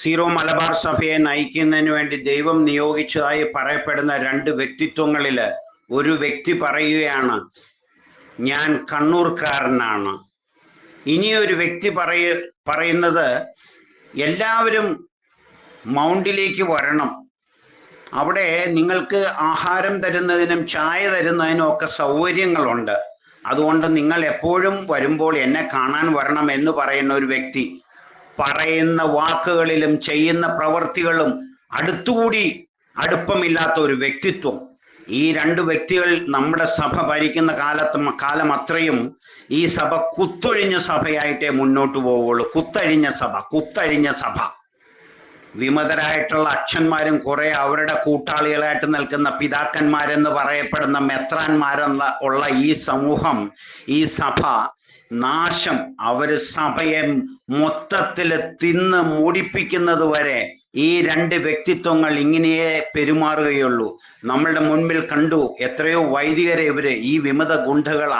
Zero Malabar സഭയെ നയിക്കുന്നതിന് വേണ്ടി ദൈവം നിയോഗിച്ചതായി പറയപ്പെടുന്ന രണ്ട് വ്യക്തിത്വങ്ങളിൽ ഒരു വ്യക്തി പറയുകയാണ് ഞാൻ കണ്ണൂർക്കാരനാണ്. ഇനിയൊരു വ്യക്തി പറയ പറയുന്നത് എല്ലാവരും മൗണ്ടിലേക്ക് വരണം. അവിടെ നിങ്ങൾക്ക് ആഹാരം തരുന്നതിനും ചായ തരുന്നതിനും ഒക്കെ സൗകര്യങ്ങളുണ്ട്. അതുകൊണ്ട് നിങ്ങൾ എപ്പോഴും വരുമ്പോൾ എന്നെ കാണാൻ വരണം എന്ന് പറയുന്ന ഒരു വ്യക്തി. പറയുന്ന വാക്കുകളിലും ചെയ്യുന്ന പ്രവർത്തികളും അടുത്തുകൂടി അടുപ്പമില്ലാത്ത ഒരു വ്യക്തിത്വം. ഈ രണ്ട് വ്യക്തികൾ നമ്മുടെ സഭ ഭരിക്കുന്ന കാലത്ത് കാലം അത്രയും ഈ സഭ കുത്തൊഴിഞ്ഞ സഭയായിട്ടേ മുന്നോട്ട് പോവുള്ളൂ കുത്തഴിഞ്ഞ സഭ കുത്തഴിഞ്ഞ സഭ. വിമതരായിട്ടുള്ള അച്ഛന്മാരും കുറെ അവരുടെ കൂട്ടാളികളായിട്ട് നിൽക്കുന്ന പിതാക്കന്മാരെന്ന് പറയപ്പെടുന്ന മെത്രാന്മാരെന്ന ഉള്ള ഈ സമൂഹം ഈ സഭ നാശം അവർ സഭയെ മൊത്തത്തിൽ തിന്ന് മൂടിപ്പിക്കുന്നത് വരെ ഈ രണ്ട് വ്യക്തിത്വങ്ങൾ ഇങ്ങനെയേ പെരുമാറുകയുള്ളൂ. നമ്മളുടെ മുൻപിൽ കണ്ടു എത്രയോ വൈദികരെ ഇവർ ഈ വിമത ഗുണ്ടകൾ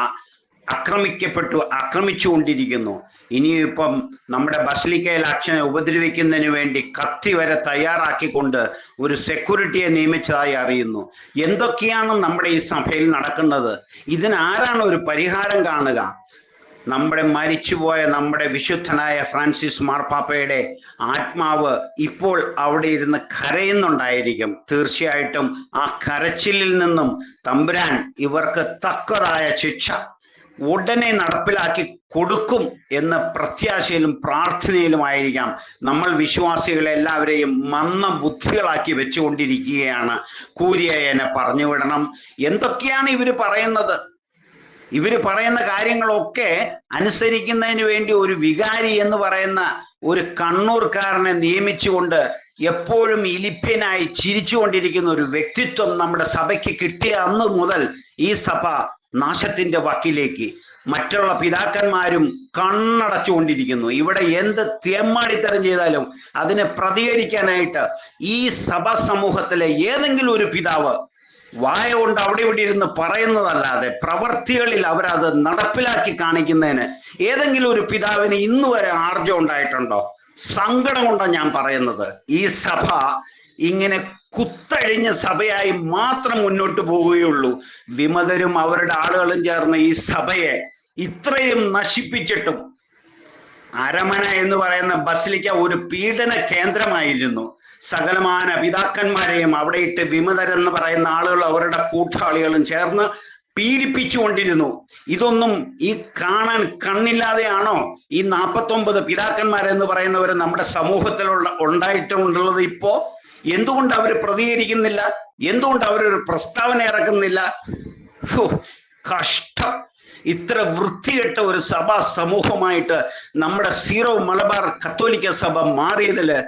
ആക്രമിക്കപ്പെട്ടു ആക്രമിച്ചുകൊണ്ടിരിക്കുന്നു. ഇനിയിപ്പം നമ്മുടെ ബസ്ലിക്കയിൽ അച്ഛനെ ഉപദ്രവിക്കുന്നതിന് വേണ്ടി കത്തി വരെ തയ്യാറാക്കിക്കൊണ്ട് ഒരു സെക്യൂരിറ്റിയെ നിയമിച്ചതായി അറിയുന്നു. എന്തൊക്കെയാണ് നമ്മുടെ ഈ സഭയിൽ നടക്കുന്നത്? ഇതിനാരാണ് ഒരു പരിഹാരം കാണുക? നമ്മുടെ മരിച്ചുപോയ നമ്മുടെ വിശുദ്ധനായ ഫ്രാൻസിസ് മാർപ്പാപ്പയുടെ ആത്മാവ് ഇപ്പോൾ അവിടെ ഇരുന്ന് കരയുന്നുണ്ടായിരിക്കും. തീർച്ചയായിട്ടും ആ കരച്ചിലിൽ നിന്നും തമ്പുരാൻ ഇവർക്ക് തക്കതായ ശിക്ഷ ഉടനെ നടപ്പിലാക്കി കൊടുക്കും എന്ന പ്രത്യാശയിലും പ്രാർത്ഥനയിലും പ്രാർത്ഥനയിലുമായിരിക്കാം നമ്മൾ വിശ്വാസികളെ എല്ലാവരെയും മന്ന ബുദ്ധികളാക്കി വെച്ചുകൊണ്ടിരിക്കുകയാണ്. കൂര്യനെ പറഞ്ഞുവിടണം എന്തൊക്കെയാണ് ഇവർ പറയുന്നത്? ഇവർ പറയുന്ന കാര്യങ്ങളൊക്കെ അനുസരിക്കുന്നതിന് വേണ്ടി ഒരു വികാരി എന്ന് പറയുന്ന ഒരു കണ്ണൂർക്കാരനെ നിയമിച്ചുകൊണ്ട് എപ്പോഴും ഇലിപ്യനായി ചിരിച്ചുകൊണ്ടിരിക്കുന്ന ഒരു വ്യക്തിത്വം നമ്മുടെ സഭയ്ക്ക് കിട്ടിയ അന്ന് മുതൽ ഈ സഭ നാശത്തിന്റെ വക്കിലേക്ക്. മറ്റുള്ള പിതാക്കന്മാരും കണ്ണടച്ചുകൊണ്ടിരിക്കുന്നു. ഇവിടെ എന്ത് തെമ്മാടിത്തരം ചെയ്താലും അതിനെ പ്രതികരിക്കാനായിട്ട് ഈ സഭാ സമൂഹത്തിലെ ഏതെങ്കിലും ഒരു പിതാവ് വായ കൊണ്ട് അവിടെ ഇവിടെ ഇരുന്ന് പറയുന്നതല്ലാതെ പ്രവർത്തികളിൽ അവരത് നടപ്പിലാക്കി കാണിക്കുന്നതിന് ഏതെങ്കിലും ഒരു പിതാവിന് ഇന്ന് വരെ ആർജം ഉണ്ടായിട്ടുണ്ടോ? സങ്കടം കൊണ്ടാണ് ഞാൻ പറയുന്നത്. ഈ സഭ ഇങ്ങനെ കുത്തഴിഞ്ഞ സഭയായി മാത്രം മുന്നോട്ട് പോവുകയുള്ളൂ. വിമതരും അവരുടെ ആളുകളും ചേർന്ന് ഈ സഭയെ ഇത്രയും നശിപ്പിച്ചിട്ടും അരമന എന്ന് പറയുന്ന ബസിലിക്ക ഒരു പീഡന കേന്ദ്രമായിരുന്നു. സകലമാന പിതാക്കന്മാരെയും അവിടെ ഇട്ട് വിമതരെന്ന് പറയുന്ന ആളുകൾ അവരുടെ കൂട്ടാളികളും ചേർന്ന് പീഡിപ്പിച്ചുകൊണ്ടിരുന്നു. ഇതൊന്നും ഈ കാണാൻ കണ്ണില്ലാതെയാണോ? ഈ നാപ്പത്തൊമ്പത് പിതാക്കന്മാരെന്ന് പറയുന്നവർ നമ്മുടെ സമൂഹത്തിലുള്ള ഉണ്ടായിട്ടുള്ളത് ഇപ്പോ? എന്തുകൊണ്ട് അവർ പ്രതികരിക്കുന്നില്ല? എന്തുകൊണ്ട് അവരൊരു പ്രസ്താവന ഇറക്കുന്നില്ല? കഷ്ടം. ഇത്ര വൃത്തികെട്ട ഒരു സഭാ സമൂഹമായിട്ട് നമ്മുടെ സീറോ മലബാർ കത്തോലിക്ക സഭ മാറിയതിൽ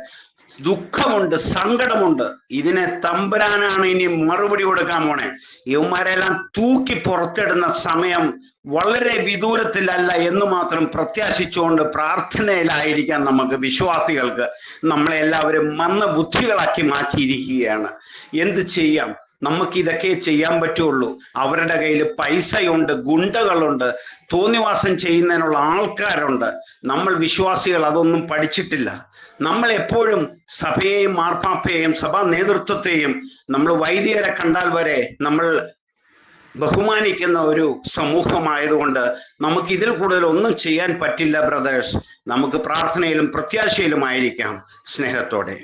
ദുഃഖമുണ്ട് സങ്കടമുണ്ട്. ഇതിനെ തമ്പുരാനാണ് ഇനി മറുപടി കൊടുക്കാൻ പോണേ. ഇവന്മാരെല്ലാം തൂക്കി പുറത്തിടുന്ന സമയം വളരെ വിദൂരത്തിലല്ല എന്ന് മാത്രം പ്രത്യാശിച്ചുകൊണ്ട് പ്രാർത്ഥനയിലായിരിക്കാൻ നമുക്ക് വിശ്വാസികൾക്ക് നമ്മളെ എല്ലാവരും മന്ന ബുദ്ധികളാക്കി മാറ്റിയിരിക്കുകയാണ്. എന്ത് ചെയ്യാം? നമുക്ക് ഇതൊക്കെ ചെയ്യാൻ പറ്റുള്ളൂ. അവരുടെ കയ്യിൽ പൈസയുണ്ട് ഗുണ്ടകളുണ്ട് തോന്നിവാസം ചെയ്യുന്നതിനുള്ള ആൾക്കാരുണ്ട്. നമ്മൾ വിശ്വാസികൾ അതൊന്നും പഠിച്ചിട്ടില്ല. നമ്മൾ എപ്പോഴും സഭയെയും മാർപ്പാപ്പയെയും സഭാ നേതൃത്വത്തെയും നമ്മൾ വൈദികരെ കണ്ടാൽ വരെ നമ്മൾ ബഹുമാനിക്കുന്ന ഒരു സമൂഹമായതുകൊണ്ട് നമുക്ക് ഇതിൽ കൂടുതൽ ഒന്നും ചെയ്യാൻ പറ്റില്ല ബ്രദേഴ്സ്. നമുക്ക് പ്രാർത്ഥനയിലും പ്രത്യാശയിലും ആയിരിക്കാം സ്നേഹത്തോടെ.